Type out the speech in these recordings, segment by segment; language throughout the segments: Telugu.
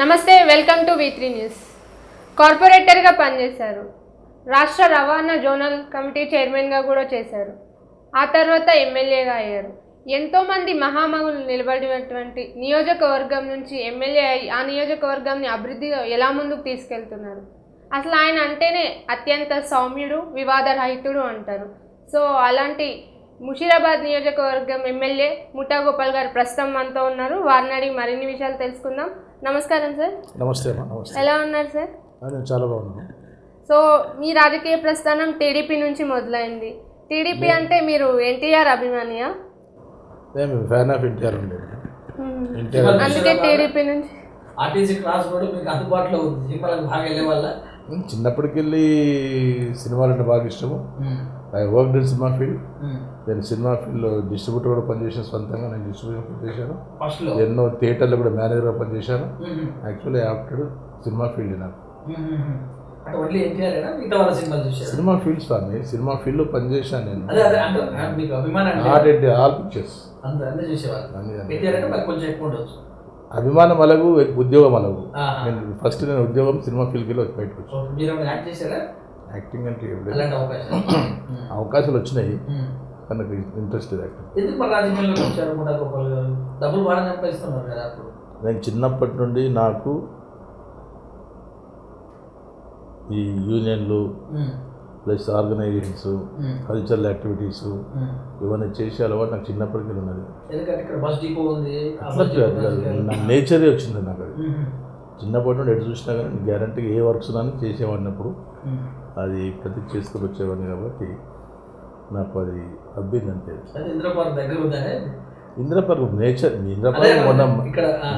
నమస్తే welcome to V three news. కార్పొరేటర్గా పనిచేశారు. రాష్ట్ర రవాణా జోనల్ కమిటీ చైర్మన్గా కూడా చేశారు. ఆ తర్వాత ఎమ్మెల్యేగా అయ్యారు. ఎంతోమంది మహామహులు నిలబడినటువంటి నియోజకవర్గం నుంచి ఎమ్మెల్యే అయి ఆ నియోజకవర్గాన్ని అభివృద్ధిగా ఎలా ముందుకు తీసుకెళ్తున్నారు? అసలు ఆయన అంటేనే అత్యంత సౌమ్యుడు వివాదరహితుడు అంటారు. సో అలాంటి ముషీరాబాద్ నియోజకవర్గం ఎమ్మెల్యే ముఠా గోపాల్ గారు ప్రస్తుతం మనతో ఉన్నారు. వారిని అడిగి మరిన్ని విషయాలు తెలుసుకుందాం. నమస్కారం సార్. నమస్తే ఎలా ఉన్నారు సార్? నేను చాలా బాగున్నాను. సో మీ రాజకీయ ప్రస్థానం టీడీపీ నుంచి మొదలైంది. టీడీపీ అంటే మీరు ఎన్టీఆర్ అభిమానియా? నేను ఫ్యాన్ ఆఫ్ ఎన్టీఆర్ ఎన్టీఆర్ అందుకే టీడీపీ నుంచి. ఆర్టీసీ క్లాస్ కూడా మీకు అందుబాటులో ఉంది. సినిమాలకు బాగా వెళ్ళే వాళ్ళ. చిన్నప్పటికెళ్ళి సినిమాలు అంటే బాగా ఇష్టము. I work in cinema field. నేను సినిమా ఫీల్డ్లో డిస్ట్రిబ్యూటర్ కూడా పనిచేసాను సొంతంగా. నేను డిస్ట్రిబ్యూటర్ పనిచేశాను ఎన్నో థియేటర్లో కూడా మేనేజర్గా పనిచేశాను. యాక్చువల్లీ ఆఫ్టర్ సినిమా ఫీల్డ్ నాకు. వాళ్ళ సినిమా ఫీల్డ్ స్వామి. సినిమా ఫీల్డ్లో పనిచేశాను నేను. All pictures. అభిమానం అలగు ఉద్యోగం అలగు. నేను ఫస్ట్ నేను ఉద్యోగం సినిమా ఫీల్డ్కి బయటకు వచ్చాను యాక్టింగ్ అంటే ఏం లేదు. అవకాశాలు? వచ్చినాయి. కానీ నాకు ఇంట్రెస్ట్ యాక్టింగ్ నేను చిన్నప్పటి నుండి నాకు ఈ యూనియన్లు ప్లస్ ఆర్గనైజేషన్స్ కల్చరల్ యాక్టివిటీస్ ఇవన్నీ చేసే అలవాటు నాకు చిన్నప్పటికీ ఉన్నది. నేచరే వచ్చింది నాకు అది. చిన్నప్పటి నుండి ఎటు చూసినా కానీ గ్యారంటీగా ఏ వర్క్స్ కానీ చేసేవాడినప్పుడు మ్మ్. అది ప్రతి చేసుకొని వచ్చేవాడిని కాబట్టి నాకు అది అబ్బింది అంతే. ఇంద్రపార్క్ నేచర్ అదే ఇంద్రపర్వ మొన్న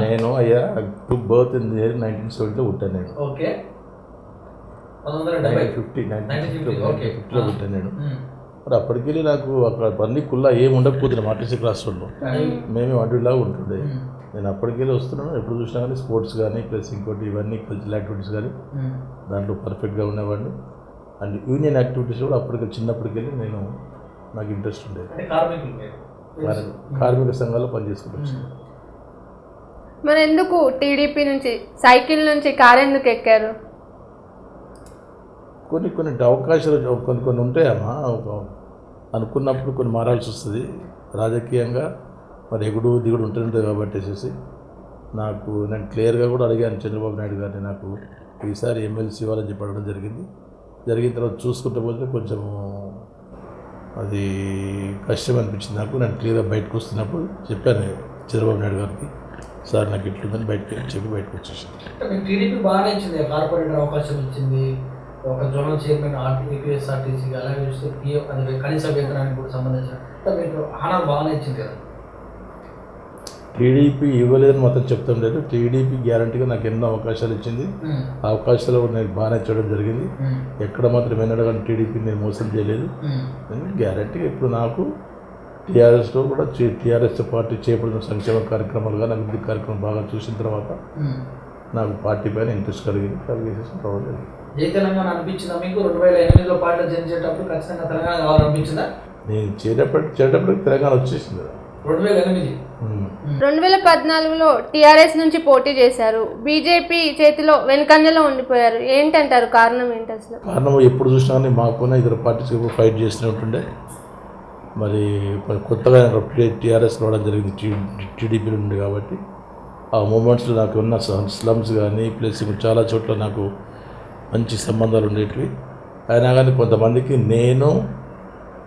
నేను అయ్యా to birth in year nineteen సెవెంటీలో పుట్టాను నేను. ఓకే. Fifty okay. ఫిఫ్టీలో పుట్టాను నేను. మరి అప్పటికెళ్ళి నాకు అక్కడ పన్ని కుల్లా ఏం ఉండకపోతున్నాం ఆర్టీసీ క్లాస్ రోడ్లో అడవి. మేమే వంటిలాగా ఉంటుండే. నేను అప్పటికెళ్ళి వస్తున్నాను ఎప్పుడు చూసినా కానీ స్పోర్ట్స్ కానీ ప్లస్ ఇంకోటి ఇవన్నీ కల్చరల్ యాక్టివిటీస్ కానీ. దాంట్లో పర్ఫెక్ట్గా ఉండేవాడిని. అండ్ యూనియన్ యాక్టివిటీస్ కూడా అప్పటికి చిన్నప్పటికెళ్ళి నేను నాకు ఇంట్రెస్ట్ ఉండేది. కార్మిక సంఘాల్లో పనిచేసుకుంటాను. మరి ఎందుకు టీడీపీ నుంచి సైకిల్ నుంచి కార్ ఎందుకు ఎక్కారు? కొన్ని కొన్ని అవకాశాలు కొన్ని కొన్ని ఉంటాయమ్మా ఒక అనుకున్నప్పుడు కొన్ని మారాల్సి వస్తుంది. రాజకీయంగా మరి ఎగుడు దిగుడు ఉంటుంది కాబట్టి చేసి నాకు నేను క్లియర్గా కూడా అడిగాను చంద్రబాబు నాయుడు గారిని. నాకు ఈసారి ఎమ్మెల్సీ ఇవ్వాలని చెప్పడం జరిగింది. జరిగిన తర్వాత చూసుకుంటే పోతే కొంచెం అది కష్టం అనిపించింది నాకు. నేను క్లియర్గా బయటకు వస్తున్నప్పుడు చెప్పాను చంద్రబాబు నాయుడు గారికి సార్ నాకు ఇట్లుందని బయటకు చెప్పి బయటకు వచ్చేసాను. టీడీపీ బాగానే ఇచ్చింది. కార్పొరేటర్ అవకాశం ఇచ్చింది. ఒక జోనల్ చైర్మన్ ఆర్టీ ఏపీఎస్ఆర్టీసీ అలాగే చూస్తే పిఎఫ్ అదే కనీస వేతనానికి కూడా సంబంధించిన మీకు ఆనర్ బాగానే ఇచ్చింది కదా టీడీపీ ఇవ్వలేదని మాత్రం చెప్తాం లేదు టీడీపీ గ్యారంటీగా నాకు ఎన్నో అవకాశాలు ఇచ్చింది. ఆ అవకాశాలు కూడా నేను బాగానే చేయడం జరిగింది. ఎక్కడ మాత్రం ఎన్నడూ కానీ టీడీపీ నేను మోసం చేయలేదు గ్యారంటీగా ఇప్పుడు నాకు టీఆర్ఎస్లో కూడా టీఆర్ఎస్ పార్టీ చేపట్టిన సంక్షేమ కార్యక్రమాలు కానీ అభివృద్ధి కార్యక్రమం బాగా చూసిన తర్వాత. నాకు పార్టీ పైన ఇంట్రెస్ట్ కలిగింది కలిగేసేసి రావడం జరిగింది. జై తెలంగాణ అనిపించిందా మీకు? రెండు వేల ఎనిమిదిలో పార్టీలో చేసేటప్పుడు ఖచ్చితంగా తెలంగాణ కావాలనిపించిందా నేను చేరేపటి చేరేటప్పటికి తెలంగాణ వచ్చేసింది రెండు వేల ఎనిమిది. రెండు వేల పద్నాలుగులో టీఆర్ఎస్ నుంచి పోటీ చేశారు. బీజేపీ చేతిలో వెనుకంజలో ఉండిపోయారు. ఏంటంటారు? కారణం ఏంటి అసలు? కారణం ఎప్పుడు చూసినా కానీ మాకున్న ఇతర పార్టీస్ ఫైట్ చేస్తూనే ఉంటుండే మరి కొత్తగా టీఆర్ఎస్ రావడం జరిగింది. టీడీపీలో ఉంది కాబట్టి. ఆ మూమెంట్స్లో నాకు ఉన్న స్లమ్స్ కానీ ప్లస్ చాలా చోట్ల నాకు మంచి సంబంధాలు ఉండేటివి. అయినా కానీ కొంతమందికి నేను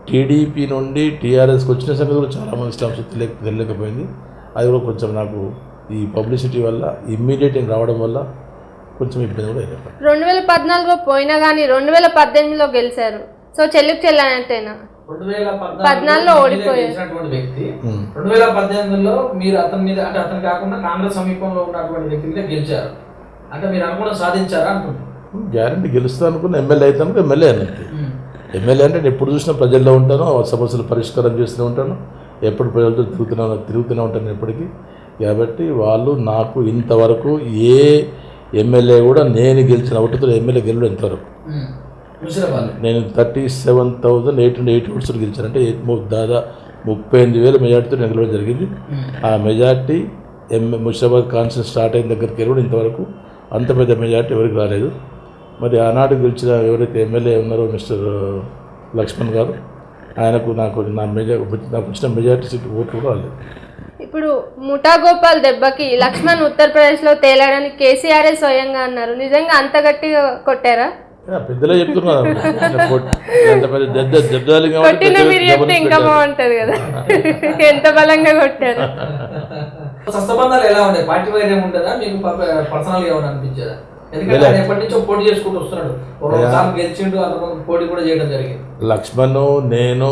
టీడీపీ నుండి టీఆర్ఎస్కి వచ్చిన సంగతి కూడా చాలామంది స్లమ్స్ తెలియక తెలియకపోయింది. అది కూడా కొంచెం నాకు ఈ పబ్లిసిటీ వల్ల ఇమ్మీడియట్ రావడం వల్ల కొంచెం ఇబ్బంది కూడా అయ్యింది రెండు వేల పద్నాలుగులో పోయినా కానీ రెండు వేల పద్దెనిమిదిలో గెలిచారు. సో చెల్లుకు వేల పద్నాలుగులో ఓడిపోయారు. వ్యక్తి. రెండు వేల పద్దెనిమిదిలో మీరు అతని మీద అంటే అతను కాకుండా కాంగ్రెస్ సమీపంలో ఉన్నటువంటి వ్యక్తి మీద గెలిచారు. అంటే మీరు అనుకున్న సాధించారా అంటున్నారు గ్యారంటీ గెలుస్తా అనుకున్న ఎమ్మెల్యే అవుతాను ఎమ్మెల్యే అన్నట్టు ఎమ్మెల్యే అంటే నేను ఎప్పుడు చూసినా ప్రజల్లో ఉంటాను సమస్యలు పరిష్కారం చేస్తూనే ఉంటాను ఎప్పుడు ప్రజలతో తిరుగుతూనే తిరుగుతూనే ఉంటాను ఎప్పటికీ కాబట్టి వాళ్ళు నాకు ఇంతవరకు ఏ ఎమ్మెల్యే కూడా నేను గెలిచిన ఒకటితో ఎమ్మెల్యే గెలవడం ఇంతవరకు. ముసిరాబాద్ నేను thirty seven thousand eight hundred eighty votes గెలిచాను. అంటే దాదాపు ముప్పై ఎనిమిది వేల మెజార్టీతో నేను గెలవడం జరిగింది ఆ majority MA Musheerabad constitution start అయిన దగ్గరికి వెళ్ళి కూడా ఇంతవరకు అంత పెద్ద మెజార్టీ ఎవరికి రాలేదు. మరి ఆనాడు గెలిచిన ఎవరైతే ఎమ్మెల్యే ఉన్నారో మిస్టర్ లక్ష్మణ్ గారు ఆయనకు నాకు నా మెజా నాకు వచ్చిన మెజార్టీ సీట్ ఓట్లు కూడా రాలేదు. ఇప్పుడు ముఠా గోపాల్ దెబ్బకి లక్ష్మణ్ ఉత్తరప్రదేశ్లో తేలాడని కేసీఆర్ఏ స్వయంగా అన్నారు. నిజంగా అంత గట్టిగా కొట్టారా? పెద్దలే చెప్తున్నారు. ఎంత పెద్ద దెబ్బ కాబట్టి ఇంకా. బాగుంటది కదా. ఎంత బలంగా కొట్టారు? సస్తబంధాలు ఎలా ఉండే పార్టీ వైద్యం ఉంటుందా మీకు పర్సనల్గా ఏమైనా అనిపించేదా? లక్ష్మణ్ నేను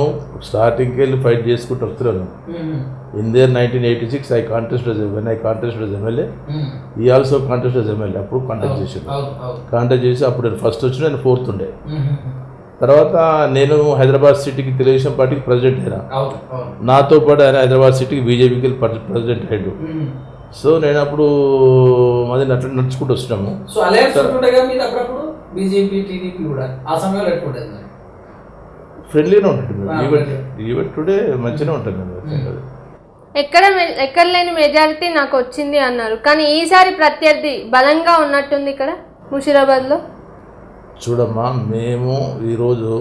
స్టార్టింగ్కి వెళ్ళి ఫైట్ చేసుకుంటూ వస్తున్నాను. In there nineteen eighty six I contest when I contest MLA ఈ ఆల్సో కాంటెస్ట్ ఎమ్మెల్యే అప్పుడు కాంటాక్ట్ చేసాను కాంటాక్ట్ చేసి అప్పుడు నేను ఫస్ట్ వచ్చిన నేను ఫోర్త్ ఉండే. తర్వాత నేను హైదరాబాద్ సిటీకి తెలుగుదేశం పార్టీకి ప్రెసిడెంట్ అయినా. నాతో పాటు ఆయన హైదరాబాద్ సిటీకి బీజేపీకి ప్రెసిడెంట్ అయ్యాడు. సో నేను అప్పుడు అది నటు నడుచుకుంటూ వస్తున్నాము. సో అలయన్స్ మీరు అప్పుడప్పుడు? బీజేపీ టీడీపీ కూడా. ఆ సమయంలో ఎట్లుండేది మరి. ఫ్రెండ్లీనే ఉంటుంది ఈవెంట్. ఈవెంట్ టుడే మంచిగానే ఉంటుంది ఎక్కడ ఎక్కడ లేని మెజారిటీ నాకు వచ్చింది అన్నారు. కానీ ఈసారి ప్రత్యర్థి బలంగా ఉన్నట్టుంది ఇక్కడ ముషిరాబాద్లో? చూడమ్మా మేము ఈరోజు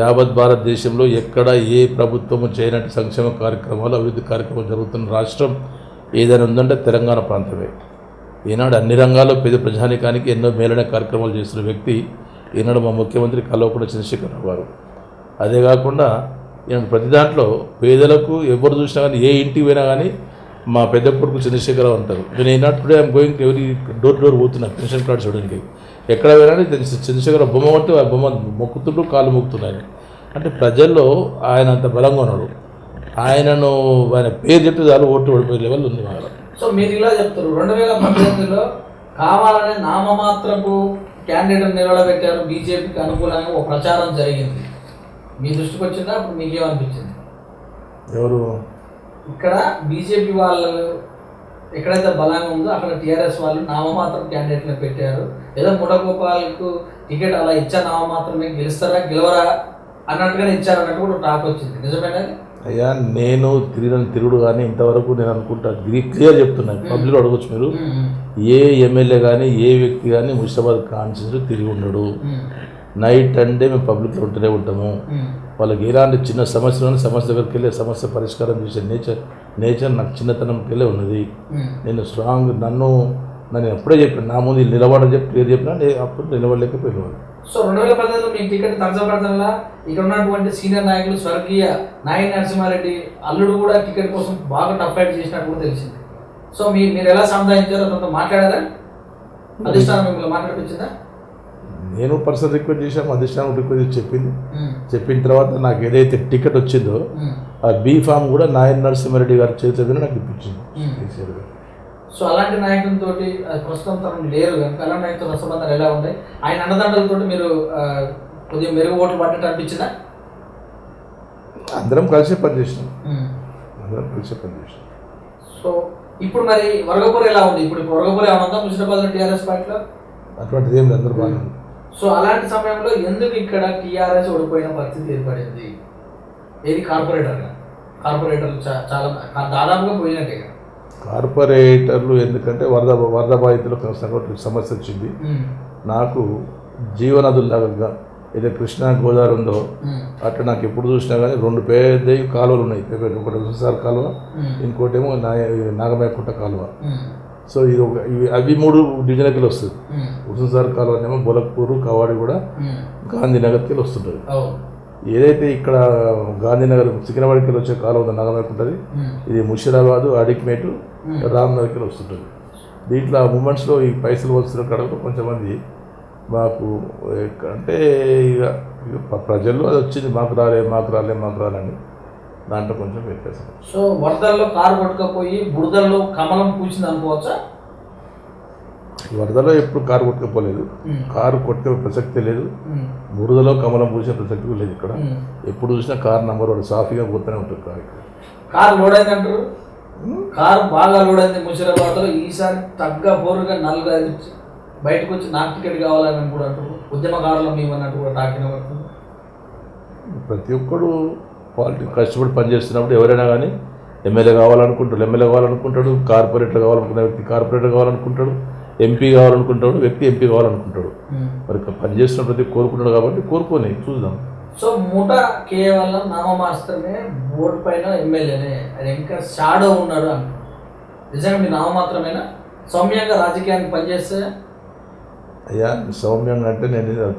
యావత్ భారతదేశంలో ఎక్కడ ఏ ప్రభుత్వము చేయనట్టు సంక్షేమ కార్యక్రమాలు అభివృద్ధి కార్యక్రమాలు జరుగుతున్న రాష్ట్రం ఏదైనా ఉందంటే తెలంగాణ ప్రాంతమే. ఈనాడు అన్ని రంగాల్లో పేద ప్రజానికానికి ఎన్నో మేలైన కార్యక్రమాలు చేస్తున్న వ్యక్తి ఈనాడు మా ముఖ్యమంత్రి కల్వకుంట్ల చంద్రశేఖరరావు గారు. అదే కాకుండా ఈనాడు ప్రతి దాంట్లో పేదలకు ఎవరు చూసినా కానీ ఏ ఇంటికి పోయినా కానీ మా పెద్ద కొడుకు చంద్రశేఖరరావు అంటారు. నేను ఈనాడు టుడే ఐమ్ గోయింగ్ ఎవరి డోర్ డోర్ పోతున్నా పెన్షన్ కార్డు చూడడానికి. ఎక్కడ పోయినా చంద్రశేఖర చంద్రశేఖరరావు బొమ్మ అంటే ఆ బొమ్మ మొక్కుతుంటూ కాళ్ళు మొక్కుతున్నాయి అంటే ప్రజల్లో ఆయన అంత బలంగా ఉన్నాడు. ఆయనను ఆయన పేరు చెప్తే చాలు ఓటు పడిపోయే లెవెల్ ఉంది మా సో మీరు ఇలా చెప్తారు. రెండు వేల పద్దెనిమిదిలో కావాలనే నామమాత్రపు క్యాండిడేట్ నిలబెట్టారు. బీజేపీకి అనుకూలంగా ఒక ప్రచారం జరిగింది. మీ దృష్టికి వచ్చిందా? అప్పుడు మీకేమనిపించింది? ఎవరు? ఇక్కడ బీజేపీ వాళ్ళు ఎక్కడైతే బలంగా ఉందో అక్కడ టీఆర్ఎస్ వాళ్ళు నామమాత్రం క్యాండిడేట్ని పెట్టారు. ఏదో ముడగోపాల్కు టికెట్ అలా ఇచ్చా నామమాత్రమే గెలుస్తారా గెలవరా అన్నట్టుగానే ఇచ్చారు అన్నట్టు కూడా టాక్ వచ్చింది. నిజమేనా అయ్యా నేను తిరిగిన తిరుగుడు కానీ ఇంతవరకు నేను అనుకుంటా క్లియర్ చెప్తున్నాను పబ్లిక్ అడగచ్చు మీరు. ఏ ఎమ్మెల్యే కానీ ఏ వ్యక్తి కానీ ముషాబాద్ కాన్స్టిట్యూన్సీ తిరిగి ఉండడు. నైట్ అండ్ డే మేము పబ్లిక్లో ఉంటూనే ఉంటాము. వాళ్ళకి ఎలాంటి చిన్న సమస్య ఉన్నా సమస్య దగ్గరికి వెళ్ళి సమస్య పరిష్కారం చేసే నేచర్ నేచర్ నాకు చిన్నతనంకి వెళ్ళే ఉన్నది నేను స్ట్రాంగ్ నన్ను నన్ను ఎప్పుడే చెప్పాను నా ముందు నిలబడని చెప్పి క్లియర్ చెప్పినా నేను అప్పుడు నిలబడలేకపోయినాను సో రెండు వేల పద్దెనిమిదిలో మీకు టికెట్ తరచబడతంలా ఇక్కడ ఉన్నటువంటి సీనియర్ నాయకులు స్వర్గీయ నాయన నరసింహారెడ్డి అల్లుడు కూడా టికెట్ కోసం బాగా టఫ్ ఫైట్ చేసినట్టు కూడా తెలిసింది. సో మీ మీరు ఎలా సంధానించారో అతనితో మాట్లాడారా? అధిష్టానం మిమ్మల్ని మాట్లాడిపించిందా? నేను పర్సనల్ రిక్వెస్ట్ చేశాము అధిష్టానం రిక్వెస్ట్ చెప్పింది. చెప్పిన తర్వాత నాకు ఏదైతే టికెట్ వచ్చిందో ఆ బీ ఫామ్ కూడా నాయన నరసింహారెడ్డి గారి చేతిలో నాకు ఇప్పించింది. కేసీఆర్ గారు సో అలాంటి నాయకులతో ప్రస్తుతం తనను లేరు. కనుక అలాంటి నాయకులతో రసబంధాలు ఎలా ఉన్నాయి? ఆయన అన్నదండలతో మీరు కొద్దిగా మెరుగు ఓట్లు పడ్డట్టు అనిపించిందా? అందరం కలిసే పనిచేసినాం అందరం కలిసే పనిచేసినాం సో ఇప్పుడు మరి వర్గపూర్ ఎలా ఉంది? ఇప్పుడు వర్గపూర్ ఏమైనా ఉందా? ముషిరాబాద్ టీఆర్ఎస్ పార్టీలో? అటువంటిది ఏం లేదు అందరూ బాగానే ఉంది. సో అలాంటి సమయంలో ఎందుకు ఇక్కడ టీఆర్ఎస్ ఓడిపోయిన పరిస్థితి ఏర్పడింది? ఏది కార్పొరేటర్గా? కార్పొరేటర్లు చాలా దాదాపుగా పోయినట్టే కదా. కార్పొరేటర్లు ఎందుకంటే వరద వరద బాధితులకు సంఘటన సమస్య వచ్చింది. నాకు జీవనదుల్లాగా ఏదో కృష్ణా గోదావరి ఉందో అట్లా నాకు ఎప్పుడు చూసినా కానీ రెండు పెద్ద కాలువలు ఉన్నాయి. ఒకటి హుస్సార్ కాలువ ఇంకోటేమో నా నాగమేకుంట కాలువ. సో ఇది ఒక ఇవి అవి మూడు డివిజన్లకి వస్తుంది. ఉమ్, హుస్సార్ కాలువ ఏమో బొలక్పూరు కవాడి కూడా గాంధీనగర్కి వెళ్ళి వస్తుంటుంది. ఏదైతే ఇక్కడ గాంధీనగర్ సికింద్రాబాద్కి వచ్చే కాలువ ఉందో నాగమేకుంటది ఉమ్, ఇది ముషిరాబాదు అడిక్మేటు. రామ్నగర్కి వస్తుంటుంది. దీంట్లో ఆ మూమెంట్స్లో ఈ పైసలు వస్తున్న కడకు కొంచెంమంది మాకు అంటే ఇక ఇక ప్ర- ప్రజల్లో అది వచ్చింది మాకు రాలే మాకు రాలే మాకు రాలని దాంట్లో కొంచెం వ్యత్యాసం. సో వరదల్లో కారు కొట్టుకపోయి బురదల్లో కమలం పూసింది అనుకోవచ్చా? వరదలో ఎప్పుడు కారు కొట్టుకుపోలేదు. కారు కొట్టుకునే ప్రసక్తే లేదు. బురదలో కమలం పూసే ప్రసక్తి లేదు ఇక్కడ. ఎప్పుడు చూసినా కారు నంబర్ వాడు సాఫీగా పోతూనే ఉంటుంది కారు ఇక్కడ. కారు లోడ్ అయింది అంటారు? కారు బాగా లోడ్ అయింది ఈసారి తగ్గ బోరుగా నలుగు బయటకు వచ్చి నాకు టికెట్ కావాలని కూడా అంటారు. ఉద్యమకారులు మేము అన్నట్టు కూడా టాకిన ప్రతి ఒక్కడు పాలిటిక్స్ కష్టపడి పనిచేస్తున్నప్పుడు ఎవరైనా కానీ ఎమ్మెల్యే కావాలనుకుంటాడు. ఎమ్మెల్యే కావాలనుకుంటాడు. కార్పొరేటర్ కావాలనుకున్న వ్యక్తి కార్పొరేటర్ కావాలనుకుంటాడు. ఎంపీ కావాలనుకుంటాడు వ్యక్తి ఎంపీ కావాలనుకుంటాడు. మరి పనిచేస్తున్న ప్రతి కోరుకుంటాడు కాబట్టి కోరుకొని చూద్దాం. సో ముఠ కేవలం నామమాత్రమే బోర్డు పైన ఎమ్మెల్యేనే. అది ఇంకా షాడో ఉన్నాడు అంటారు నిజంగా మీ నామమాత్రమేనా? సౌమ్యంగా రాజకీయానికి పనిచేస్తే? అయ్యా సౌమ్యంగా అంటే నేను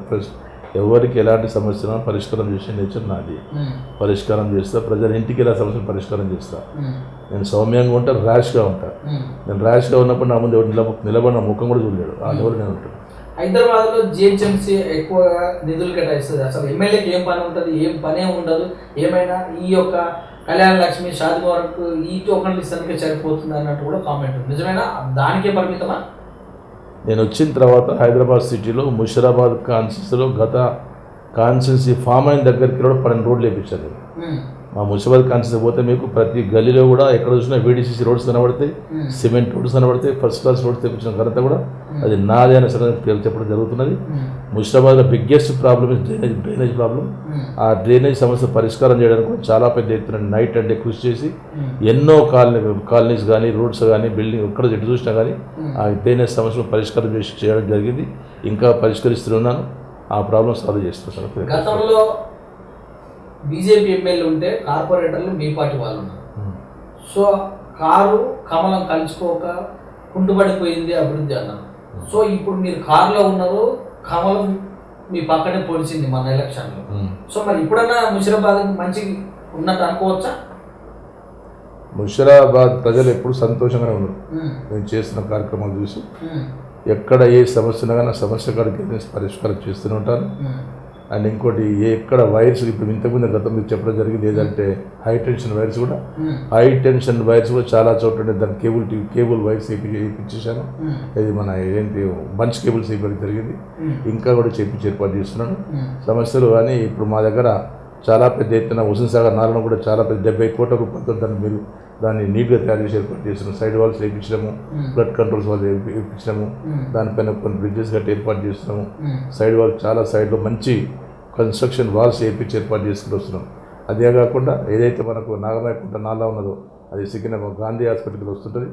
ఎవరికి ఎలాంటి సమస్యను పరిష్కారం చేసే నేచర్ నాది. పరిష్కారం చేస్తా ప్రజల ఇంటికి ఎలా సమస్యను పరిష్కారం చేస్తా. నేను సౌమ్యంగా ఉంటా ర్యాష్గా ఉంటా. నేను ర్యాష్గా ఉన్నప్పుడు నా ముందు ఎవరు నిలబ నిలబడిన ముఖం కూడా చూడలేడు. ఆ లెవెల్ నేను ఉంటాను హైదరాబాద్లో జిహెచ్ఎంసీ ఎక్కువగా నిధులు కేటాయిస్తుంది. అసలు ఎమ్మెల్యేకి ఏం పని ఉంటుంది ఏం పనే ఉండదు. ఏమైనా ఈ యొక్క కళ్యాణ లక్ష్మి షాది వరకు ఈ టోకన్లు ఇస్తానికి సరిపోతుంది అన్నట్టు కూడా కామెంట్ నిజమేనా? దానికే పరిమితమా? నేను వచ్చిన తర్వాత హైదరాబాద్ సిటీలో ముషిరాబాద్ కాన్స్టిట్యూన్సీలో గత కాన్స్టిట్యూన్సీ ఫామ్ అయిన దగ్గరికి కూడా పన్నెండు రోడ్లు వేయించాను మా మున్సిపల్ కాన్స్టిట్యూన్సీ పోతే మీకు ప్రతి గల్లీలో కూడా ఎక్కడ చూసినా వీడిసిసి రోడ్స్ కనబడతాయి ఉమ్, సిమెంట్ రోడ్స్ కనబడతాయి ఫస్ట్ క్లాస్ రోడ్స్ తెప్పించిన ఘనత కూడా అది నాదే అనే సంగతి చెప్పడం జరుగుతున్నది. ముషిరాబాద్లో biggest problem is drainage drainage problem ఆ డ్రైనేజ్ సమస్య పరిష్కారం చేయడానికి చాలా పెద్ద ఎత్తున నైట్ అంటే కృషి చేసి ఉమ్, ఎన్నో కాలనీ కాలనీస్ కానీ రోడ్స్ కానీ బిల్డింగ్ ఎక్కడ ఎటు చూసినా కానీ. ఆ డ్రైనేజ్ సమస్యను పరిష్కారం చేసి చేయడం జరిగింది. ఇంకా పరిష్కరిస్తున్నాను ఆ ప్రాబ్లం సాల్వ్ చేస్తున్నాను. గతంలో బీజేపీ ఎమ్మెల్యే ఉంటే కార్పొరేటర్లు మీ పార్టీ వాళ్ళు ఉన్నారు. సో కారు కమలం కలుసుకోక కుంటుపడిపోయింది అభివృద్ధి అన్నారు. సో ఇప్పుడు మీరు కారులో ఉన్నారు కమలం మీ పక్కనే పొడిచింది మన ఎలక్షన్లో. సో మరి ఇప్పుడన్నా ముషిరాబాద్ మంచి ఉన్నట్టు అనుకోవచ్చా? ముషిరాబాద్ ప్రజలు ఎప్పుడు సంతోషంగానే ఉన్నారు. నేను చేస్తున్న కార్యక్రమాలు చూసి ఎక్కడ ఏ సమస్య ఉన్నా కానీ సమస్య కాడికి పరిష్కారం చేస్తూనే ఉంటాను అండ్ ఇంకోటి ఎక్కడ వైర్స్ ఇప్పుడు ఇంతకుముందు గతం మీకు చెప్పడం జరిగింది ఏదంటే హై టెన్షన్ వైర్స్ కూడా. హై టెన్షన్ వైర్స్ కూడా చాలా చోట్ల ఉండే దాని కేబుల్ టీ కేబుల్ వైర్స్ వేయించేసాను ఉమ్, ఇది మన ఏంటి బంచ్ కేబుల్స్ వేయడం జరిగింది. ఉమ్, ఇంకా కూడా చేపించి ఏర్పాటు చేస్తున్నాను. సమస్యలు కానీ ఇప్పుడు మా దగ్గర చాలా పెద్ద ఎత్తున హుసేన్ సాగర్ నాలను కూడా చాలా పెద్ద డెబ్బై కోట్ల రూపాయలతో దాన్ని మీరు దాన్ని నీట్గా తయారు చేసి ఏర్పాటు చేస్తున్నాం సైడ్ వాల్స్ వేయించడము ఫ్లడ్ కంట్రోల్స్ వాళ్ళు వేయించడము దానిపైన కొన్ని బ్రిడ్జెస్ గట్టి ఏర్పాటు చేస్తున్నాము సైడ్ వాల్ చాలా సైడ్లో మంచి కన్స్ట్రక్షన్ వాల్స్ వేయించి ఏర్పాటు చేసుకుంటూ వస్తున్నాం. అదే కాకుండా ఏదైతే మనకు నాగమాయకుంట నాలా ఉన్నదో అది సికింద్రాబాద్ గాంధీ హాస్పిటల్కి వస్తుంటుంది.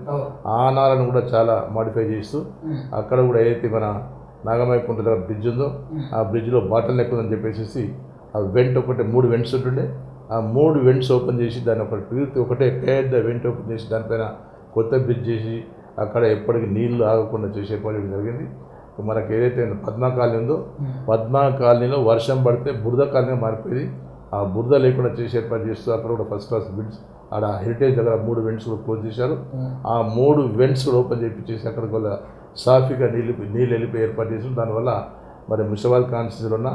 ఆ నాలను కూడా చాలా మాడిఫై చేస్తూ అక్కడ కూడా ఏదైతే మన నాగమాయకుంట దగ్గర బ్రిడ్జ్ ఉందో ఆ బ్రిడ్జ్లో బాటిల్ నెక్ ఉందని చెప్పేసి ఆ వెంట్ ఒకటి మూడు వెంట్స్ ఉంటుండే. ఆ మూడు వెంట్స్ ఓపెన్ చేసి దాన్ని ఒక పూర్తి ఒకటే పెద్ద వెంట్ ఓపెన్ చేసి దానిపైన కొత్త బ్రిడ్జ్ చేసి అక్కడ ఎప్పటికీ నీళ్ళు ఆగకుండా చేసే పని జరిగింది. మనకి ఏదైతే పద్మా కాలనీ ఉందో పద్మా కాలనీలో వర్షం పడితే బురద కాలనీ మారిపోయింది. ఆ బురద లేకుండా చేసి ఏర్పాటు చేస్తూ అక్కడ కూడా ఫస్ట్ క్లాస్ బిడ్స్ ఆడ హెరిటేజ్ దగ్గర మూడు వెంట్స్ కూడా క్లోజ్ చేశారు. ఆ మూడు వెంట్స్ కూడా ఓపెన్ చేయించేసి అక్కడికి వల్ల సాఫీగా నీళ్ళు నీళ్ళు వెళ్ళిపోయి ఏర్పాటు చేసి దానివల్ల మరి ముషాబాద్ కాన్స్టిట్యూన్సీలో ఉన్న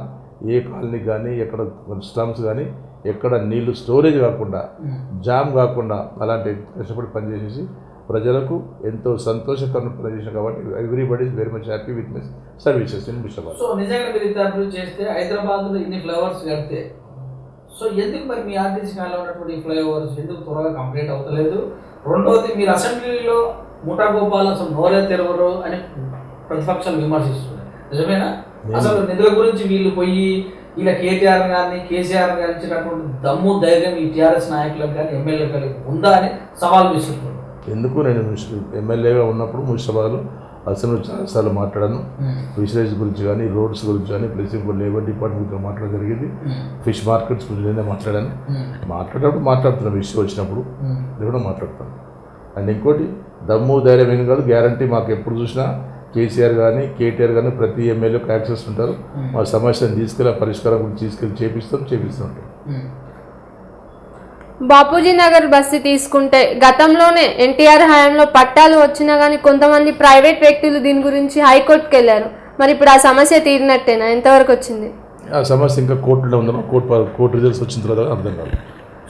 ఏ కాలనీ కానీ ఎక్కడ స్లమ్స్ కానీ ఎక్కడ నీళ్ళు స్టోరేజ్ కాకుండా. జామ్ కాకుండా అలాంటి కష్టపడి పనిచేసేసి ప్రజలకు ఎంతో సంతోషకరమైన పని చేసిన కాబట్టి everybody is very much happy with my services in Musheerabad so నిజంగా మీరు ఇంత అభివృద్ధి చేస్తే హైదరాబాద్లో ఇన్ని ఫ్లైఓవర్స్ కడితే సో ఎందుకు మరి మీ ఆర్టీసీ కాలంలో ఉన్నటువంటి ఈ ఫ్లైఓవర్స్ ఎందుకు త్వరగా కంప్లీట్ అవుతలేదు? రెండవది మీరు అసెంబ్లీలో ముఠా గోపాల్ అసలు నోరే తెరవరు అని ప్రతిపక్షాలు విమర్శిస్తున్నాయి నిజమేనా? అసలు నిధుల గురించి వీళ్ళు పోయి ఇలా కేటీఆర్ గారిని కేసీఆర్ గారిని ఇచ్చినటువంటి దమ్ము ధైర్యం ఈ టీఆర్ఎస్ నాయకులకు కానీ ఎమ్మెల్యేలకు కానీ ఉందా అని సవాల్ విసురుతున్నారు ఎందుకు? నేను ఎమ్మెల్యేగా ఉన్నప్పుడు ముషాబాద్లో అసెంబ్లీ చాలాసార్లు మాట్లాడాను. ఫిషరీస్ గురించి కానీ రోడ్స్ గురించి కానీ ప్లస్ ఇప్పుడు లేబర్ డిపార్ట్మెంట్ గురించి మాట్లాడడం జరిగింది. ఫిష్ మార్కెట్స్ గురించి నేనే మాట్లాడాను. మాట్లాడేటప్పుడు మాట్లాడుతున్నాను ఇష్యూ వచ్చినప్పుడు ఇది కూడా మాట్లాడతాను. అండ్ ఇంకోటి దమ్ము ధైర్యం ఏం కాదు. గ్యారంటీ మాకు ఎప్పుడు చూసినా కేసీఆర్ కానీ కేటీఆర్ కానీ ప్రతి ఎమ్మెల్యేకి యాక్సెస్ ఉంటారు. మా సమస్యను తీసుకెళ్ళి పరిష్కారం గురించి తీసుకెళ్ళి చేపిస్తాం చేపిస్తుంటాం బాపూజీ నగర్ బస్సు తీసుకుంటే గతంలోనే ఎన్టీఆర్ హయాంలో పట్టాలు వచ్చినా కానీ కొంతమంది ప్రైవేట్ వ్యక్తులు దీని గురించి హైకోర్టుకి వెళ్ళారు. మరి ఇప్పుడు ఆ సమస్య తీరినట్టేనా? ఎంతవరకు వచ్చింది? ఆ సమస్య ఇంకా కోర్టులో ఉందన్నో కోర్టు కోర్టు రిజల్ట్స్ వచ్చిన తర్వాత అర్థం కాదు.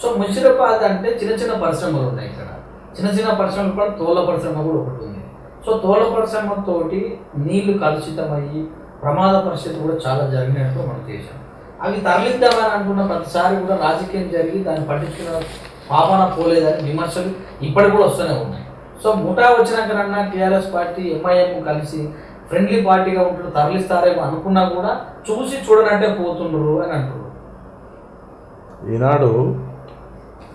సో ముషిరాబాద్ అంటే చిన్న చిన్న పరిశ్రమలు ఉన్నాయి ఇక్కడ. చిన్న చిన్న పరిశ్రమలు కూడా తోల పరిశ్రమ కూడా ఒకటి ఉంది. సో తోల పరిశ్రమతోటి నీళ్ళు కలుషితమయ్యి ప్రమాద పరిస్థితి కూడా చాలా జరిగినట్టు మన దేశం అవి తరలిద్దామని అనుకున్న ప్రతిసారి కూడా రాజకీయం జరిగి దాన్ని పట్టించుకున్న పాపన పోలేదని విమర్శలు ఇప్పటికి కూడా వస్తూనే ఉన్నాయి. సో ముఠా వచ్చినాకనన్నా టీఆర్ఎస్ పార్టీ ఎంఐఎం కలిసి ఫ్రెండ్లీ పార్టీగా ఉంటూ తరలిస్తారేమో అనుకున్నా కూడా చూసి చూడనట్టే పోతుండ్రు అని అంటున్నారు. ఈనాడు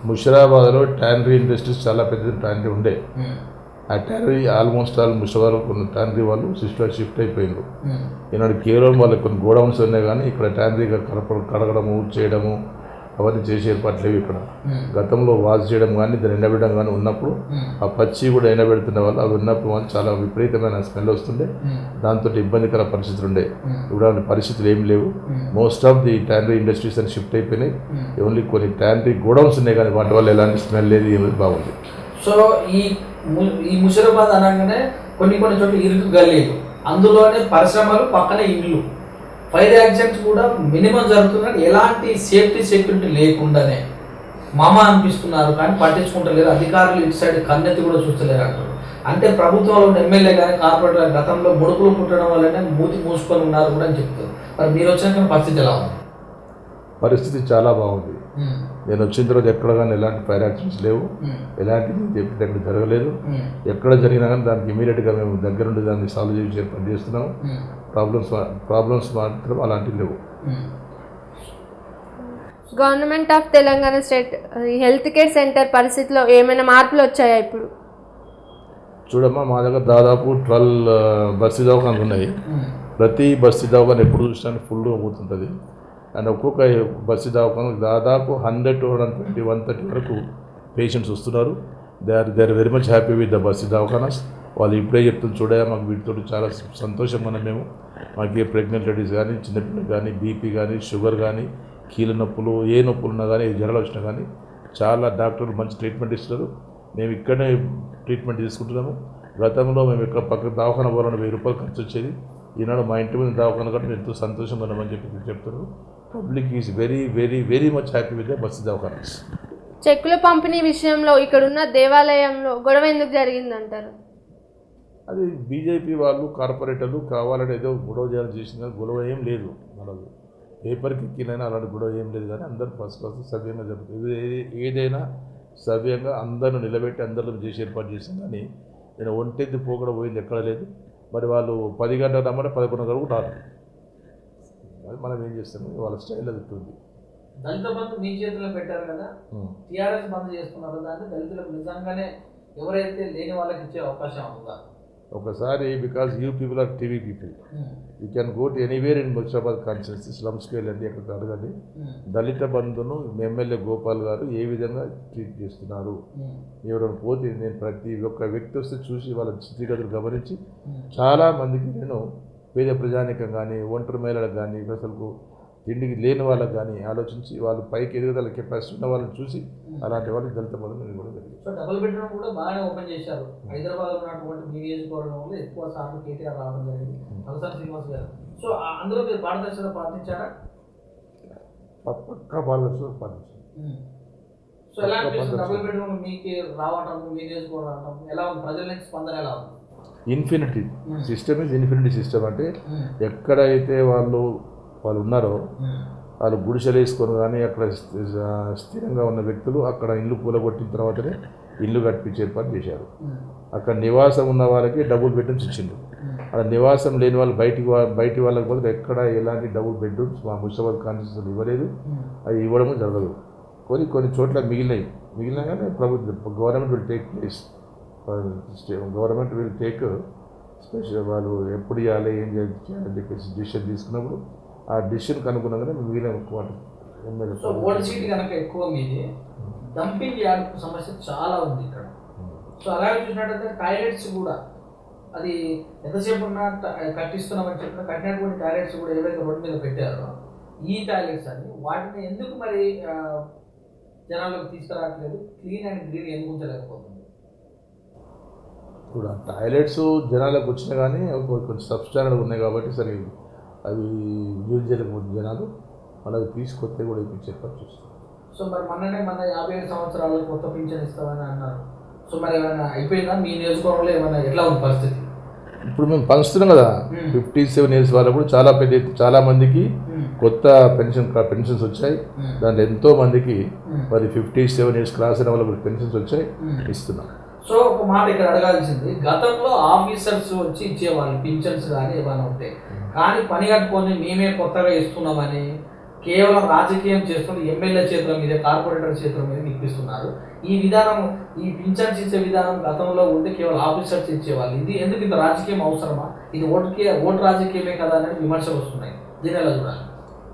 ముషిరాబాద్లో ట్యానరీ ఇండస్ట్రీస్ చాలా పెద్ద ట్యానరీ ఉండే. ఆ ట్యానరీ ఆల్మోస్ట్ ఆల్ ముషిరాబాద్లో కొన్ని ట్యానరీ వాళ్ళు షిఫ్ట్ షిఫ్ట్ అయిపోయిండ్రు ఉమ్, ఈనాడు కేవలం వాళ్ళకి కొన్ని గోడౌన్స్ ఉన్నాయి కానీ ఇక్కడ ట్యానరీగా కడప కడగడము చేయడము అవన్నీ చేసే ఏర్పాట్లు లేవు ఇక్కడ. ఉమ్, గతంలో వాష్ చేయడం కానీ దాన్ని ఎండబెట్టడం కానీ ఉన్నప్పుడు ఉమ్, ఆ పచ్చి కూడా ఎండబెడుతున్న వాళ్ళు అవి ఉన్నప్పుడు వాళ్ళు చాలా విపరీతమైన స్మెల్ వస్తుండే. దాంతో ఇబ్బందికర పరిస్థితులు ఉండే. ఇప్పుడు అలాంటి పరిస్థితులు ఏం లేవు. Most of the tannery industries అని షిఫ్ట్ అయిపోయినాయి. ఓన్లీ కొన్ని ట్యానరీ గోడౌన్స్ ఉన్నాయి కానీ వాటి వల్ల ఎలాంటి స్మెల్ లేదు బాగుంది. సో ఈ ఈ ముషిరాబాద్ అనగానే కొన్ని కొన్ని చోట్ల ఇరుకు గల్లీలు. అందులోనే పరిశ్రమలు పక్కనే ఇల్లు ఫైర్ యాక్సిడెంట్స్ కూడా మినిమం జరుగుతున్నాయి. ఎలాంటి సేఫ్టీ సెక్యూరిటీ లేకుండానే. మామ అనిపిస్తున్నారు కానీ పట్టించుకుంటలేరు. అధికారులు ఇటు సైడ్ కన్నెత్తి కూడా చూస్తలేరు అంటారు. అంటే ప్రభుత్వంలో ఉన్న ఎమ్మెల్యే కానీ కార్పొరేటర్ గతంలో ముడుపులు పుట్టడం వల్లనే మూతి మూసుకొని ఉన్నారు కూడా అని చెప్తారు. మరి మీరు వచ్చిన పరిస్థితి ఎలా ఉంది? పరిస్థితి చాలా బాగుంది. నేను వచ్చిన తర్వాత ఎక్కడ కానీ ఎలాంటి ఫైర్ యాక్సిడెంట్స్ లేవు. ఉమ్, ఎలాంటి నేను చెప్పినట్టు జరగలేదు. ఉమ్, ఎక్కడ జరిగినా కానీ దానికి ఇమీడియట్గా మేము దగ్గరుండి దాన్ని సాల్వ్ చేసి ఏర్పాటు చేస్తున్నాము. ప్రాబ్లమ్స్ ప్రాబ్లమ్స్ మాత్రం అలాంటివి లేవు. Government of Telangana state health care centre పరిస్థితిలో ఏమైనా మార్పులు వచ్చాయా ఇప్పుడు? చూడమ్మా మా దగ్గర దాదాపు ట్వెల్వ్ బస్సు దవాఖానలు ఉన్నాయి. ప్రతి బస్సు దవాఖాన ఎప్పుడు చూసినా ఫుల్గా పోతుంటుంది. అండ్ ఒక్కొక్క బస్సు దవాఖాన దాదాపు hundred to hundred twenty one thirty వరకు పేషెంట్స్ వస్తున్నారు. They are they are very much happy with the bus దవాఖానాస్ వాళ్ళు ఇప్పుడే చెప్తున్న చూడగా మాకు వీటితో చాలా సంతోషం మనం మేము. మాకు ఏ ప్రెగ్నెంట్ లేడీస్ కానీ చిన్నపిల్లలు కానీ బీపీ కానీ షుగర్ కానీ కీళ్ళ నొప్పులు ఏ నొప్పులు ఉన్నా కానీ ఏ జ్వరాలు వచ్చినా కానీ చాలా డాక్టర్లు మంచి ట్రీట్మెంట్ ఇస్తారు మేము ఇక్కడనే ట్రీట్మెంట్ తీసుకుంటున్నాము. గతంలో మేము ఇక్కడ పక్క దవాఖాన పోవాలని వెయ్యి రూపాయలు ఖర్చు వచ్చేది. ఈనాడు మా ఇంటి మీద దవాఖాన కూడా మేము ఎంతో సంతోషంగా ఉన్నామని చెప్పి చెప్తున్నారు. Public is very very very much happy with the bus దవాఖానాస్ చెక్కుల పంపిణీ విషయంలో ఇక్కడున్న దేవాలయంలో గొడవ ఎందుకు జరిగిందంటారు? అది బీజేపీ వాళ్ళు కార్పొరేటర్లు కావాలని ఏదో గొడవ చేయాలని చేసిన గొడవ ఏం లేదు. మనకు పేపర్కి ఎక్కినైనా అలాంటి గొడవ ఏం లేదు కానీ అందరూ ఫస్ట్ ఫస్ట్ సవ్యంగా జరుగుతుంది ఏదైనా సవ్యంగా అందరిని నిలబెట్టి అందరిలో చేసి ఏర్పాటు చేసింది కానీ నేను ఒంటెద్దు పోకడ పోయింది ఎక్కడ లేదు. మరి వాళ్ళు పది గంటల రమ్మంటే పదకొండు గంటలకు రారు అది మనం ఏం చేస్తాము? వాళ్ళ స్టైల్ అది ఉంటుంది. దళిత బంధు మీ చేతిలో పెట్టారు కదా? టీఆర్ఎస్ బంద్ చేస్తున్నారు దాన్ని దళితులకు నిజంగానే ఎవరైతే లేని వాళ్ళకి ఇచ్చే అవకాశం ఉందా? ఒకసారి because you people are TV people you can go to anywhere in Musheerabad constituency స్లమ్స్కి వెళ్ళండి అక్కడికి అడగండి దళిత బంధును ఎమ్మెల్యే గోపాల్ గారు ఏ విధంగా ట్రీట్ చేస్తున్నారు? ఎవరైనా పోతే నేను ప్రతి ఒక్క వ్యక్తి వస్తే చూసి వాళ్ళ స్థితిగతులు గమనించి చాలా మందికి నేను పేద ప్రజానికం కానీ ఒంటరి మహిళలకు కానీ అసలు తిండికి లేని వాళ్ళకి కానీ ఆలోచించి వాళ్ళు పైకి ఎదుగుదల కెపాసిటీ ఉన్న వాళ్ళని చూసి అలాంటి వాళ్ళకి దళిత నేను కూడా జరిగింది. సో డబుల్ బెడ్రూమ్ కూడా బాగానే ఓపెన్ చేశారు. హైదరాబాద్ ఉన్నటువంటి మీ నియోజకవర్గంలో ఎక్కువ సార్లు కేటీఆర్ రావడం జరిగింది. అవసరం శ్రీనివాస్ గారు. సో అందులో మీరు పారదర్శకత పాటించారా? పక్కా పాల్గొచ్చు పాటించాను. సో ఎలా అనిపిస్తుంది? డబుల్ బెడ్రూమ్ మీకు రావటం మీ నియోజకవర్గం ఎలా ఉంది? ప్రజల నుంచి స్పందన ఎలా ఉంది? Infinity system is infinity system అంటే ఎక్కడైతే వాళ్ళు వాళ్ళు ఉన్నారో వాళ్ళు గుడిసెలు వేసుకొని కానీ అక్కడ స్థి- స్థిరంగా ఉన్న వ్యక్తులు అక్కడ ఇల్లు కూలగొట్టిన తర్వాతనే ఇల్లు కట్టించి ఏర్పాటు చేశారు. అక్కడ నివాసం ఉన్న వాళ్ళకి డబుల్ బెడ్రూమ్స్ ఇచ్చిండు అక్కడ నివాసం లేని వాళ్ళు బయటికి బయటి వాళ్ళకి బదులు ఎక్కడ ఎలాంటి డబుల్ బెడ్రూమ్స్ మా మున్సిపల్ కాన్స్టిట్యూషన్ ఇవ్వలేదు. అది ఇవ్వడం జరగదు. కొన్ని కొన్ని చోట్ల మిగిలినాయి. మిగిలినా కానీ ప్రభుత్వం government will take place government will take special వాళ్ళు ఎప్పుడు ఇవ్వాలి ఏం చేయాలని చెప్పేసి డిసిషన్ తీసుకున్నప్పుడు ఆ డిసిషన్కి అనుగుణంగానే మిగిలిన వాటి ఎమ్మెల్యే సీట్ కనుక ఎక్కువ మీది డంపింగ్ యార్డ్ సమస్య చాలా ఉంది ఇక్కడ. సో అలాగే చూసినట్టయితే టాయిలెట్స్ కూడా అది ఎంతసేపు ఉన్నా కట్టిస్తున్నామని చెప్పిన కట్టినటువంటి టాయిలెట్స్ కూడా ఏవైతే రోడ్డు మీద పెట్టారో ఈ టాయిలెట్స్ అని వాటిని ఎందుకు మరి జనాలకు తీసుకురావట్లేదు? క్లీన్ అండ్ గ్రీన్ ఎందుకు ఉంచలేకపోతుంది ఇప్పుడు టాయిలెట్స్ జనాలకు వచ్చినా కానీ కొంచెం సబ్స్టాండర్డ్ ఉన్నాయి కాబట్టి సరే అవి యూజ్ చేయలేకపోతుంది జనాలు మనకి తీసుకొస్తే కూడా ఇప్పించే చూస్తాం సో మరి మొన్ననే మన యాభై సంవత్సరాలు కొత్త పింఛన్ ఇస్తామని అన్నారు సో మరి ఏమైనా అయిపోయిందా మీ నియోజకవర్గంలో ఏమైనా ఎట్లా ఉంది పరిస్థితి ఇప్పుడు మేము పంచుతున్నాం కదా. ఫిఫ్టీ సెవెన్ ఇయర్స్ వాళ్ళకు కూడా చాలా పెద్ద చాలా మందికి Hmm. కొత్త పెన్షన్ పెన్షన్స్ వచ్చాయి Hmm. దాంట్లో ఎంతో మందికి Hmm. మరి ఫిఫ్టీ సెవెన్ ఇయర్స్ క్రాస్ అయిన వాళ్ళకి పెన్షన్స్ వచ్చాయి. ఇస్తున్నాం సో ఒక మాట ఇక్కడ అడగాల్సింది. గతంలో ఆఫీసర్స్ వచ్చి ఇచ్చేవాళ్ళు పింఛన్స్ కానీ ఏమైనా ఉంటాయి కానీ పని కట్టుకొని మేమే కొత్తగా ఇస్తున్నామని కేవలం రాజకీయం చేస్తున్న ఎమ్మెల్యే చేతుల మీద కార్పొరేటర్ చేతుల మీద నిప్పిస్తున్నారు. ఈ విధానం ఈ పింఛన్స్ ఇచ్చే విధానం గతంలో ఉంటే కేవలం ఆఫీసర్స్ ఇచ్చేవాళ్ళు. ఇది ఎందుకు ఇంత రాజకీయం అవసరమా? ఇది ఓటుకే ఓటు రాజకీయమే కదా అనేది విమర్శలు వస్తున్నాయి. దీని ఎలా చూడాలి?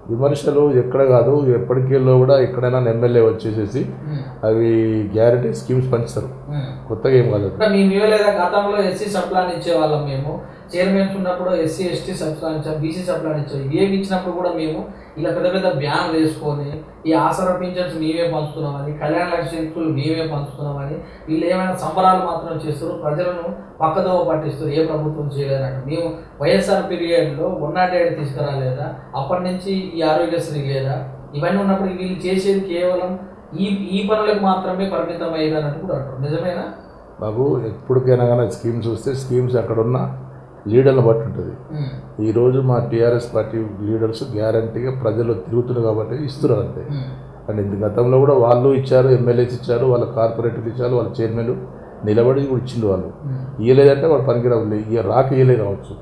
విమర్శలు ఎక్కడ కాదు ఎప్పటికీలో కూడా ఎక్కడైనా ఎమ్మెల్యే వచ్చేసేసి ఉమ్, అవి గ్యారంటీ స్కీమ్స్ పంచుతారు. ఉమ్. కొత్తగా ఏం కాదు మేము ఇవ్వలేదా గతంలో ఎస్సీ సప్లాన్ ఇచ్చేవాళ్ళం మేము. చైర్మన్స్ ఉన్నప్పుడు ఎస్సీ ఎస్టీ సప్లాన్ ఇచ్చాం బీసీ సప్లాన్ ఇచ్చాం. ఏమి ఇచ్చినప్పుడు కూడా మేము ఇలా పెద్ద పెద్ద బ్యాన్ వేసుకొని ఈ ఆసరా పింఛన్స్ మేమే పంచుతున్నామని కళ్యాణ లక్ష్మికులు మేమే పంచుతున్నామని వీళ్ళు ఏమైనా సంబరాలు మాత్రం చేస్తారు ప్రజలను పక్కదోవ పట్టిస్తారు ఏ ప్రభుత్వం చేయలేనట్టు మేము వైఎస్ఆర్ పీరియడ్లో వన్ తీసుకురాలేదా? అప్పటి నుంచి ఈ ఆరోగ్యశ్రీ లేదా? ఇవన్నీ ఉన్నప్పుడు వీళ్ళు చేసేది కేవలం ఈ ఈ పనులకు మాత్రమే పరిమితం అయ్యారని కూడా అంటారు. నిజమేనా? బాబు ఎప్పటికైనా కానీ స్కీమ్స్ వస్తే స్కీమ్స్ అక్కడ ఉన్న లీడర్లను బట్టి ఉంటుంది. ఈరోజు మా టీఆర్ఎస్ పార్టీ లీడర్స్ గ్యారంటీగా ప్రజలు తిరుగుతున్నారు కాబట్టి ఇస్తున్నారు అంతే అండ్ గతంలో కూడా వాళ్ళు ఇచ్చారు ఎమ్మెల్యేస్ ఇచ్చారు వాళ్ళ కార్పొరేటర్లు ఇచ్చారు వాళ్ళ చైర్మన్ నిలబడి కూడా ఇచ్చిండు వాళ్ళు. ఇయ్యలేదంటే వాళ్ళు పనికిరావు ఇయ్య రాక ఇయ్యలే కావచ్చు.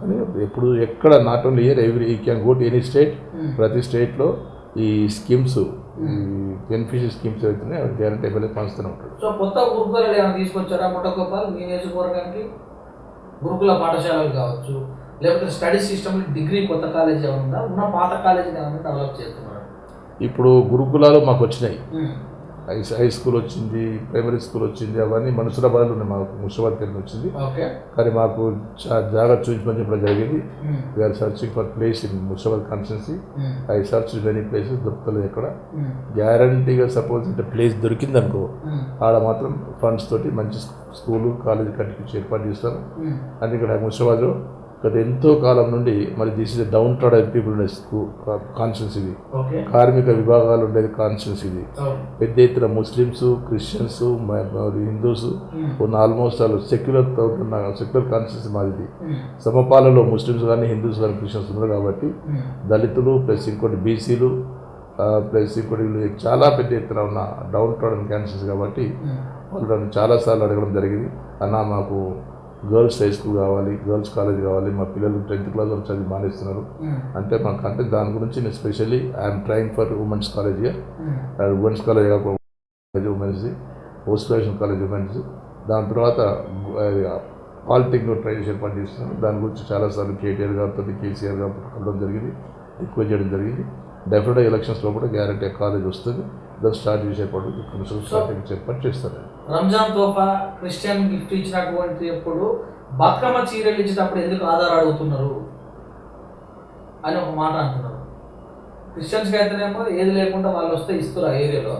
కానీ ఎప్పుడు ఎక్కడ నాట్ ఓన్లీ ఇయర్ ఎవ్రీ ఈ can go to any state. ప్రతి స్టేట్లో ఈ స్కీమ్స్ బెనిఫిషియల్ స్కీమ్స్ అవుతున్నాయి అవి గ్యారంటీ ఎమ్మెల్యే పంచుతూనే ఉంటాడు. సో కొత్త తీసుకొచ్చారా? ముట్టగోపాల్ మీ నియోజకవర్గానికి? గురుకుల పాఠశాలలు కావచ్చు లేకపోతే స్టడీ సిస్టమ్ డిగ్రీ కొత్త కాలేజ్ ఏమైనా ఉందా? ఉన్న పాత కాలేజీని ఏమైనా డెవలప్ చేస్తున్నారు? ఇప్పుడు గురుకులాలు మాకు వచ్చినాయి. హై హై స్కూల్ వచ్చింది ప్రైమరీ స్కూల్ వచ్చింది అవన్నీ మనుషులాబాద్లో ఉన్నాయి. మాకు ముషాబాద్ కింద వచ్చింది. కానీ మాకు జా- జాగా చూపించమని చెప్పడం జరిగింది. We're searching for place in Musheerabad constituency. I search many places దొరుకుతలేదు ఎక్కడ. గ్యారంటీగా సపోజ్ అంటే ప్లేస్ దొరికింది అనుకో ఆడ మాత్రం ఫండ్స్ తోటి మంచి స్కూలు కాలేజీ కట్టించి ఏర్పాటు చేస్తాను. అండ్ ఇక్కడ ముషాబాద్లో గత ఎంతో కాలం నుండి మరి this is down trod people ఉండే కాన్షియన్స్ ఇది. కార్మిక విభాగాలు ఉండేది కాన్షియన్స్ ఇది. అవును పెద్ద ఎత్తున ముస్లిమ్స్ క్రిస్టియన్స్ హిందూస్ ఉన్న ఆల్మోస్ట్ వాళ్ళు సెక్యులర్ ఉన్న సెక్యులర్ కాన్షియన్స్ మాది సమపాలలో ముస్లిమ్స్ కానీ హిందూస్ కానీ క్రిస్టియన్స్ ఉన్నారు కాబట్టి దళితులు ప్లస్ ఇంకోటి బీసీలు ప్లస్ ఇంకోటి చాలా పెద్ద ఎత్తున ఉన్న డౌన్ ట్రాడన్ క్యాన్సర్స్ కాబట్టి వాళ్ళు నన్ను చాలాసార్లు అడగడం జరిగింది. అన్న మాకు గర్ల్స్ హై స్కూల్ కావాలి గర్ల్స్ కాలేజ్ కావాలి మా పిల్లలు టెన్త్ క్లాస్ వరకు చదివి మానేస్తున్నారు. అంటే మాకు అంటే దాని గురించి నేను specially I'm train for women's college women's college college women's post graduation college women's. దాని తర్వాత పాలిటెక్నిక్ ట్రైనింగ్ ఏర్పాటు చేస్తున్నాను. దాని గురించి చాలాసార్లు కేటీఆర్ గారితో కేసీఆర్ గారితో కలవడం జరిగింది ఎక్కువ చేయడం జరిగింది. డెఫినెట్గా ఎలక్షన్స్లో కూడా గ్యారంటీ కాలేజ్ వస్తుంది. దాన్ని స్టార్ట్ చేసే ఏర్పాటు కమిషన్ స్టార్టింగ్ చేస్తాను రంజాన్ తోఫా క్రిస్టియన్ గిఫ్ట్ ఇచ్చినటువంటి అప్పుడు బతుకమ్మ చీరలు ఇచ్చేటప్పుడు ఎందుకు ఆధార్ అడుగుతున్నారు? అని ఒక మాట అంటున్నారు. క్రిస్టియన్స్కి అయితేనేమో ఏది లేకుండా వాళ్ళు వస్తే ఇస్తారు ఆ ఏరియాలో.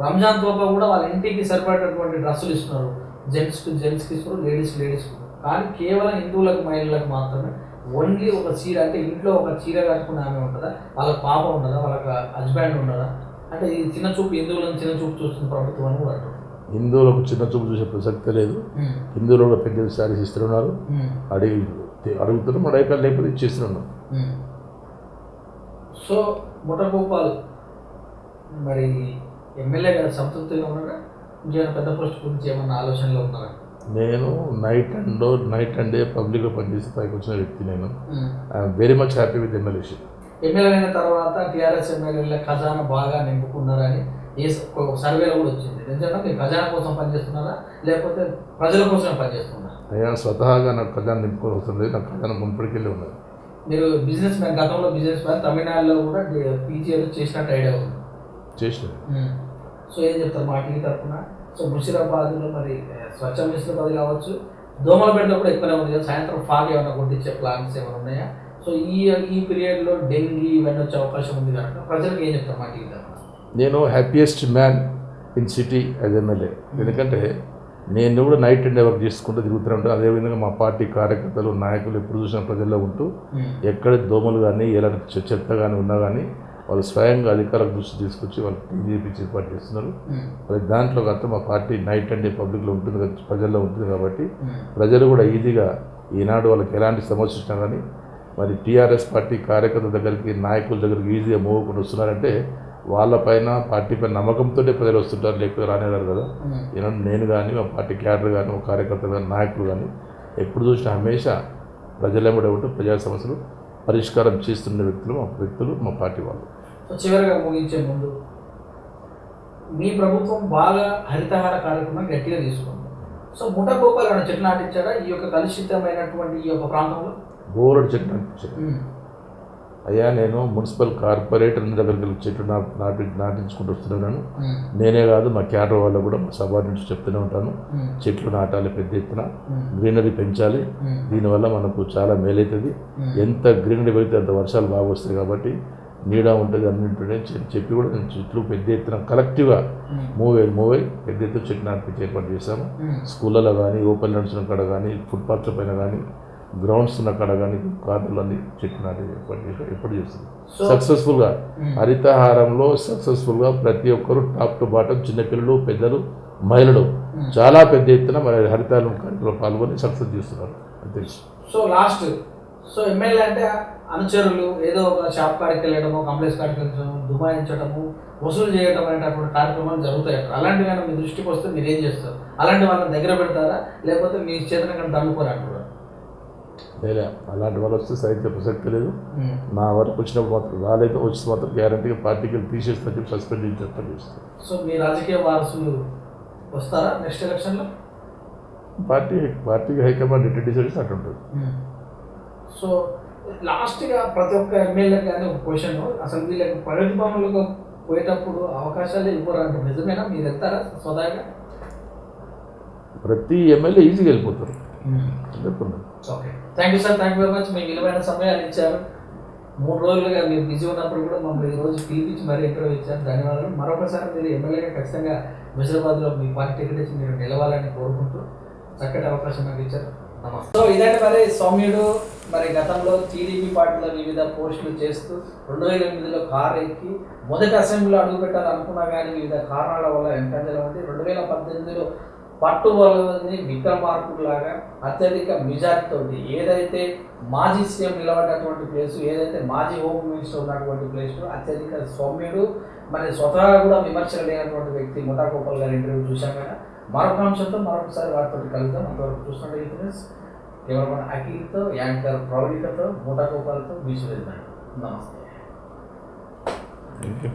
రంజాన్ తోఫా కూడా వాళ్ళ ఇంటికి సరిపడేటటువంటి డ్రెస్సులు ఇస్తున్నారు. జెంట్స్కి జెంట్స్కి ఇస్తారు లేడీస్కి లేడీస్కి కానీ కేవలం హిందువులకు మహిళలకు మాత్రమే ఓన్లీ ఒక చీర అంటే ఇంట్లో ఒక చీర కట్టుకున్న ఆమె ఉంటుందా? వాళ్ళకి పాప ఉండదా వాళ్ళకి హస్బెండ్ ఉండదా అంటే ఈ చిన్న చూపు హిందువులను చిన్న చూపు చూస్తున్న ప్రభుత్వం అని అంటారు హిందువులకు చిన్న చూపు చూసే ప్రసక్తే లేదు. హిందువులు కూడా పెద్ద శారీస్ ఇస్తున్నారు. అడిగి అడుగుతున్నాం అడగక లేకపోతే ఇచ్చేస్తున్నాం సో ముఠగోపాల్ మరి ఎమ్మెల్యే గారు సంతృప్తిగా ఉన్నారా? ఇంకేమైనా పెద్ద పోస్ట్ గురించి ఏమన్నా ఆలోచనలో ఉన్నారా? నేను night and night and day పబ్లిక్లో పనిచేసి పైకి వచ్చిన వ్యక్తి నేను. I'm very much happy with ఎమ్మెల్యేషిప్. MLA అయిన తర్వాత టీఆర్ఎస్ ఎమ్మెల్యేల ఖజానా బాగా నింపుకున్నారని ఏ సర్వేలో కూడా వచ్చింది. నిజంగా మీరు ఖజానా కోసం పనిచేస్తున్నారా? లేకపోతే ప్రజల కోసమే పనిచేస్తున్నారా? అయ్యా స్వతహాగా నాకు ఖజానా నింపుకొని వస్తుంది. నాకు ఖజానా మున్పటికెళ్ళి ఉన్నది. మీరు బిజినెస్ మ్యాన్ గతంలో బిజినెస్ మ్యాన్ తమిళనాడులో కూడా పీజీలో చేసినట్టు ఐడియా ఉంది. చేసినది. సో ఏం చెప్తారు? మా టీవీ తరఫున. సో ముషిరాబాద్లో మరి స్వచ్ఛ ముషిరాబాద్ కావచ్చు. దోమలపేటలో కూడా ఎక్కువనే ఉంది కదా? సాయంత్రం ఫాగ్ ఏమైనా కొట్టించే ప్లాన్స్ ఏమైనా ఉన్నాయా? సో ఈ ఈ పీరియడ్లో డెంగీ ఇవన్నీ వచ్చే అవకాశం ఉంది కనుక ప్రజలకు ఏం చెప్తారు మా టీవీ తరఫున నేను happiest man in city as MLA ఎందుకంటే నేను కూడా నైట్ అండ్ వర్క్ చేసుకుంటూ తిరుగుతూనే ఉంటాను. అదేవిధంగా మా పార్టీ కార్యకర్తలు నాయకులు ఎప్పుడు చూసిన ప్రజల్లో ఉంటూ ఎక్కడ దోమలు కానీ ఎలాంటి చెత్త కానీ ఉన్నా కానీ వాళ్ళు స్వయంగా అధికారుల దృష్టి తీసుకొచ్చి వాళ్ళు టీజీపీ ఏర్పాటు చేస్తున్నారు. మరి దాంట్లో కాక మా పార్టీ నైట్ అండ్ డే పబ్లిక్లో ఉంటుంది ప్రజల్లో ఉంటుంది కాబట్టి ప్రజలు కూడా ఈజీగా ఈనాడు వాళ్ళకి ఎలాంటి సమస్య వచ్చినా కానీ మరి టీఆర్ఎస్ పార్టీ కార్యకర్తల దగ్గరికి నాయకుల దగ్గరికి ఈజీగా మూవ్కుండా వస్తున్నారంటే వాళ్ళపైన పార్టీ పైన నమ్మకంతో ప్రజలు వస్తుంటారు లేకపోతే రానేదారు కదా. ఈనాడు నేను కానీ మా పార్టీ క్యాడర్ కానీ మా కార్యకర్తలు కానీ నాయకులు కానీ ఎప్పుడు చూసినా హమేషా ప్రజలెంబడి ఉంటూ ప్రజా సమస్యలు పరిష్కారం చేస్తున్న వ్యక్తులు మా వ్యక్తులు మా పార్టీ వాళ్ళు. చివరిగా ముగించే ముందు మీ ప్రభుత్వం బాగా హరితహార కార్యక్రమం గట్టిగా తీసుకుంది. సో ముఠ గోపాల్ చెట్లు నాటించాడా ఈ యొక్క కలుషితమైనటువంటి ఈ యొక్క ప్రాంతంలో? బోరడు చెట్టు అనిపించారు అయ్యా నేను మున్సిపల్ కార్పొరేటర్ దగ్గరికి చెట్లు నాటి నాటించుకుంటూ వస్తున్నాను నేనే కాదు మా క్యాడర్ వాళ్ళు కూడా మా సబార్డినేట్స్ చెప్తూనే ఉంటాను. చెట్లు నాటాలి పెద్ద ఎత్తున. గ్రీనరీ పెంచాలి. దీనివల్ల మనకు చాలా మేలవుతుంది ఎంత గ్రీనరీ పెడితే అంత వర్షాలు బాగా వస్తాయి కాబట్టి నీడ ఉంటుంది అన్నింటి చెప్పి కూడా నేను చెట్లు పెద్ద ఎత్తున కలెక్టివ్గా మూవ్ అయ్యి మూవ్ అయ్యి పెద్ద ఎత్తున చెట్లు నాటించి ఏర్పాటు చేశాము. స్కూళ్ళలో కానీ ఓపెన్ ఉన్న కాడ కానీ ఫుట్పాత్ల పైన కానీ గ్రౌండ్స్ ఉన్న కాడ కానీ అన్ని చెట్లు నాటి ఏర్పాటు చేసి ఎప్పుడు చేస్తుంది సక్సెస్ఫుల్గా. హరితహారంలో సక్సెస్ఫుల్గా ప్రతి ఒక్కరు టాప్ టు బాటం చిన్నపిల్లలు పెద్దలు మహిళలు. చాలా పెద్ద ఎత్తున మరి హరితహారం కార్యక్రమంలో పాల్గొని సక్సెస్ చేస్తున్నారు. అంతే. సో లాస్ట్ సో ఎమ్మెల్యే అంటే అనుచరులు ఏదో ఒక షాప్ కాడికి వెళ్ళడము కంప్లైంట్స్ కాడికి వెళ్ళడము దుమాయించడము వసూలు చేయడం అనేటటువంటి కార్యక్రమాలు జరుగుతాయి అక్కడ. అలాంటివి మీ దృష్టికి వస్తే మీరు ఏం చేస్తారు? అలాంటి వాళ్ళని దగ్గర పెడతారా? లేకపోతే మీ చేతన అంటారా లేదా అలాంటి వాళ్ళు వస్తే సరిగ్గా ప్రసక్తి లేదు. నా వరకు వచ్చినప్పుడు మాత్రం రాలేదు వచ్చి మాత్రం గ్యారంటీగా పార్టీకి తీసేస్తా చెప్పి సస్పెండ్ చేసి చేస్తాను సో మీ రాజకీయ వారసులు వస్తారా నెక్స్ట్ ఎలక్షన్లో పార్టీ పార్టీకి హైకమాండ్ ఎట్టి డిసైడ్ చేస్తే అటు ఉంటుంది. సో లాస్ట్గా ప్రతి ఒక్క ఎమ్మెల్యే కానీ ఒక క్వశ్చన్ అసలు వీళ్ళకి ప్రగతి భవన్లకు పోయేటప్పుడు అవకాశాలు ఇవ్వరు అంటే నిజమేనా? మీరు వెళ్తారా స్వదాగా ప్రతి ఎమ్మెల్యే ఈజీగా వెళ్ళిపోతారు. Okay thank you sir thank you very much మీ విలువైన సమయాలు ఇచ్చారు. మూడు రోజులుగా మీరు బిజీ ఉన్నప్పుడు కూడా మమ్మల్ని ఈ రోజు పిలిపించి మరీ ఇంటర్వ్యూ ఇచ్చారు. ధన్యవాదాలు. మరొకసారి మీరు ఎమ్మెల్యేగా ఖచ్చితంగా హైదరాబాద్లో మీ పార్టీ టికెట్ ఇచ్చి మీరు నిలవాలని కోరుకుంటూ చక్కటి అవకాశం నాకు ఇచ్చారు. నమస్తే. సో ఇదంటే మరి సౌమ్యుడు మరి గతంలో టీడీపీ పార్టీలో వివిధ పోస్టులు చేస్తూ రెండు వేల ఎనిమిదిలో కారు ఎక్కి మొదటి అసెంబ్లీలో అడుగుపెట్టాలనుకున్నా కానీ వివిధ కారణాల వల్ల వెంకంజలో ఉంది రెండు వేల పద్దెనిమిదిలో పట్టు విక్రమార్కుడులాగా అత్యధిక మెజార్టీతో ఏదైతే మాజీ సీఎం నిలబడినటువంటి ప్లేస్ ఏదైతే మాజీ హోమ్ మినిస్టర్ ఉన్నటువంటి ప్లేసు అత్యధిక సౌమ్యుడు మరి స్వతహాగా కూడా విమర్శలు లేనటువంటి వ్యక్తి ముఠా గోపాల్ గారి ఇంటర్వ్యూ చూశాం కదా. మరొక అంశంతో మరొకసారి వారితో కలుద్దాం. అంతవరకు చూస్తుంటే ఫ్రెండ్స్ అఖిల్తో యాంకర్ ప్రవళికతో ముఠా గోపాల్తో మీ నమస్తే. Thank you